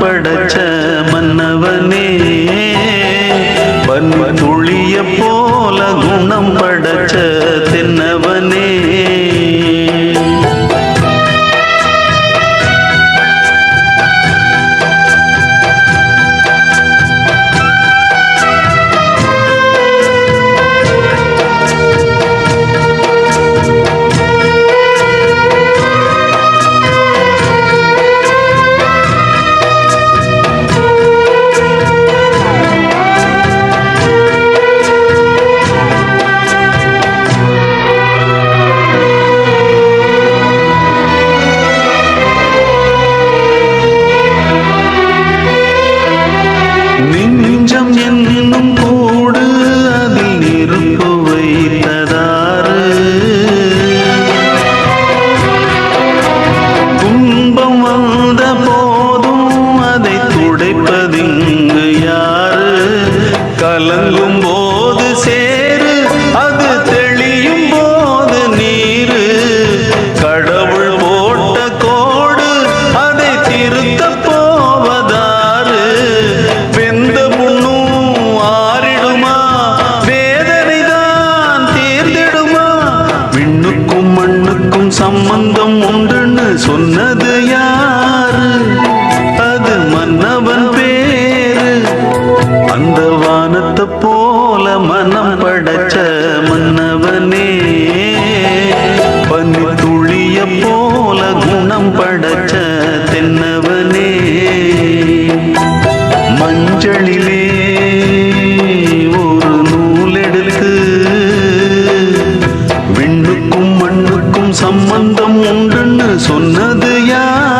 படைச்ச மன்னவனே பன் துளிய போல குணம் படைச்ச உழைப்பதிங்கு யாரு கலங்கும் போ சொந்தம் உண்டுன்னு சொன்னது யார்?